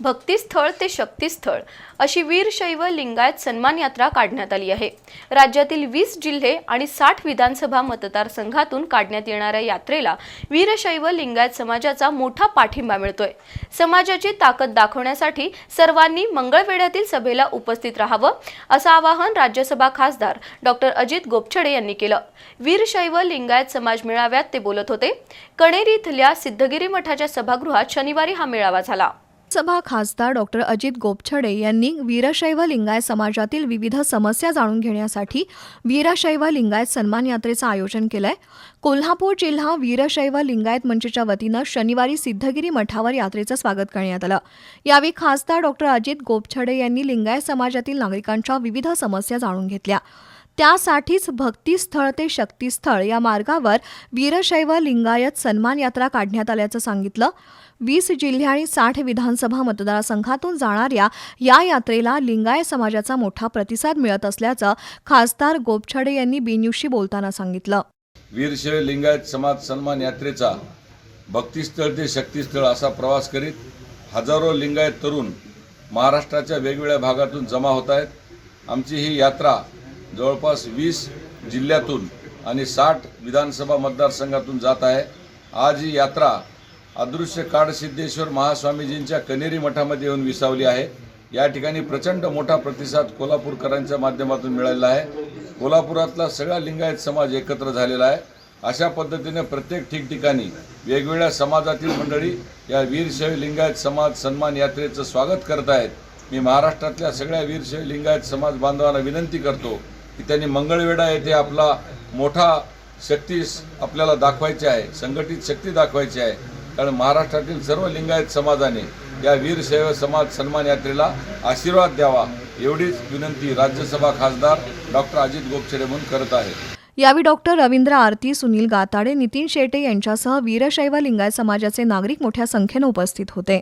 भक्तिस्थळ ते शक्तिस्थळ अशी वीरशैव लिंगायत सन्मान यात्रा काढण्यात आली आहे. राज्यातील वीस जिल्हे आणि साठ विधानसभा मतदारसंघातून काढण्यात येणाऱ्या यात्रेला वीरशैव लिंगायत समाजाचा मोठा पाठिंबा मिळतोय. समाजाची ताकद दाखवण्यासाठी सर्वांनी मंगळवेढ्यातील सभेला उपस्थित राहावं असं आवाहन राज्यसभा खासदार डॉक्टर अजित गोपछडे यांनी केलं. वीरशैव लिंगायत समाज मेळाव्यात ते बोलत होते. कणेरी इथल्या सिद्धगिरी मठाच्या सभागृहात शनिवारी हा मेळावा झाला. सभा खासदार डॉक्टर अजित गोपछडे यांनी वीरशैव लिंगायत समाजातील विविध समस्या जाणून घेण्यासाठी वीरशैव लिंगायत सन्मान यात्रेचं आयोजन केलंय. कोल्हापूर जिल्हा वीरशैव लिंगायत मंचच्या वतीनं शनिवारी सिद्धगिरी मठावर यात्रेचं स्वागत करण्यात आलं. यावेळी खासदार डॉक्टर अजित गोपछडे यांनी लिंगायत समाजातील नागरिकांच्या विविध समस्या जाणून घेतल्या. त्यासाठीच भक्तिस्थळ ते शक्तिस्थळ या मार्गावर वीरशैव लिंगायत सन्मान यात्रा काढण्यात आल्याचं सांगितलं. वीस जिल्हे आणि साठ विधानसभा मतदारसंघातून जाणाऱ्या या यात्रेला लिंगायत समाजाचा मोठा प्रतिसाद मिळत असल्याचं खासदार गोपछडे यांनी बीन्यूजशी बोलताना सांगितलं. वीरशैव लिंगायत समाज सन्मान यात्रेचा भक्तिस्थळ ते शक्तिस्थळ असा प्रवास करीत हजारो लिंगायत तरुण महाराष्ट्राच्या वेगवेगळ्या भागातून जमा होत आहेत. आमची ही यात्रा जवळपास वीस जिल्ह्यातून आणि साठ विधानसभा मतदारसंघातून जात आहे. आज ही यात्रा अदृश्य काडसिद्धेश्वर महास्वामीजींच्या कनेरी मठामध्ये येऊन विसावली आहे. या ठिकाणी प्रचंड मोठा प्रतिसाद कोल्हापूरकरांच्या माध्यमातून मिळालेला आहे. कोल्हापुरातला सगळा लिंगायत समाज एकत्र झालेला आहे. अशा पद्धतीने प्रत्येक ठिकठिकाणी वेगवेगळ्या समाजातील मंडळी या वीरशैव लिंगायत समाज सन्मान यात्रेचं स्वागत करत आहेत. मी महाराष्ट्रातल्या सगळ्या वीरशैव लिंगायत समाज बांधवांना विनंती करतो की त्यांनी मंगळवेढा येथे आपला मोठा शक्ती आपल्याला दाखवायची आहे संघटित शक्ती दाखवायची आहे. कारण महाराष्ट्रातील सर्व लिंगायत समाजाने या वीरशैव समाज सन्मान यात्रेला आशीर्वाद द्यावा एवढीच विनंती राज्यसभा खासदार डॉक्टर अजित गोपछडे म्हणून करत आहे. यावेळी डॉक्टर रवींद्र आरती सुनील गाताडे नितीन शेटे यांच्यासह वीरशैव लिंगायत समाजाचे नागरिक मोठ्या संख्येनं उपस्थित होते.